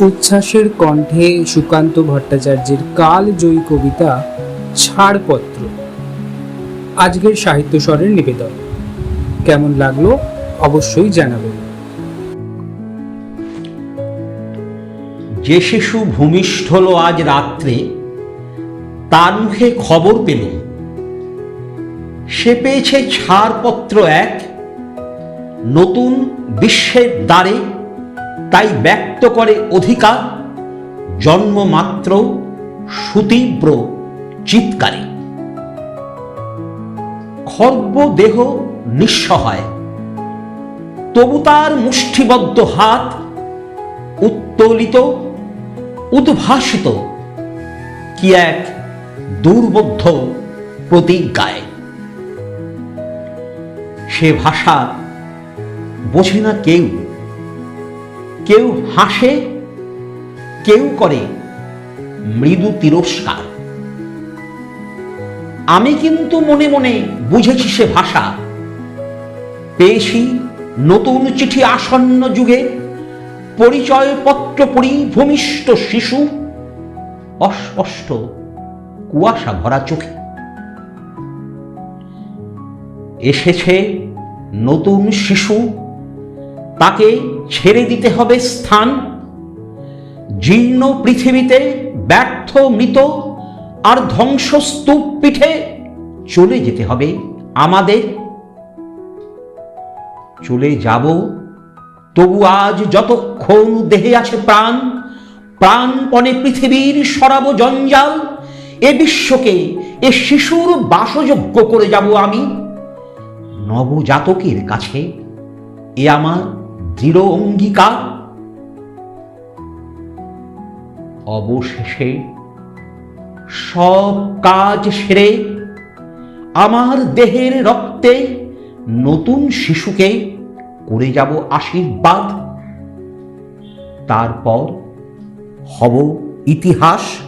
উচ্ছ্বাসের কণ্ঠে সুকান্ত ভট্টাচার্যের কালজয়ী কবিতা ছাড়পত্র। আজকের সাহিত্য স্বরের নিবেদন। কেমন লাগল অবশ্যই জানাবেন। যে শিশু ভূমিষ্ঠ হল আজ রাত্রে, তার মুখে খবর পেলুম। সে পেয়েছে ছাড়পত্র এক, নতুন বিশ্বের দ্বারে তাই ব্যক্ত করে অধিকার জন্মমাত্র সুতীব্র, চিৎকারে। খর্ব দেহ নিঃসহায় তবু তার মুষ্টিবদ্ধ হাত উত্তোলিত, উদ্ভাসিত, কি এক দুর্বোধ্য প্রতিজ্ঞায়। সে ভাষা বোঝে না কেউ। কেউ হাসে, কেউ করে মৃদু তিরস্কার। আমি কিন্তু মনে মনে বুঝেছি সে ভাষা। পেয়েছি নতুন চিঠি আসন্ন যুগে, পরিচয়পত্র পড়ি ভূমিষ্ঠ শিশু, অস্পষ্ট কুয়াশা ভরা চোখে। এসেছে নতুন শিশু তাকে ছেড়ে দিতে হবে স্থান। জীর্ণ পৃথিবীতে ব্যর্থ মৃত আর ধ্বংসস্তূপ পিঠে চলে যেতে হবে আমাদের। চলে যাব, তবু আজ যতক্ষণ দেহে আছে প্রাণ, প্রাণপণে পৃথিবীর সরাব জঞ্জাল, এ বিশ্বকে, এ শিশুর বাসযোগ্য করে যাব আমি। নবজাতকের কাছে, এ আমার দৃঢ় অঙ্গীকার অবশেষে সব কাজ সেরে আমার দেহের রক্তে নতুন শিশুকে করে যাব আশীর্বাদ। তারপর হব ইতিহাস।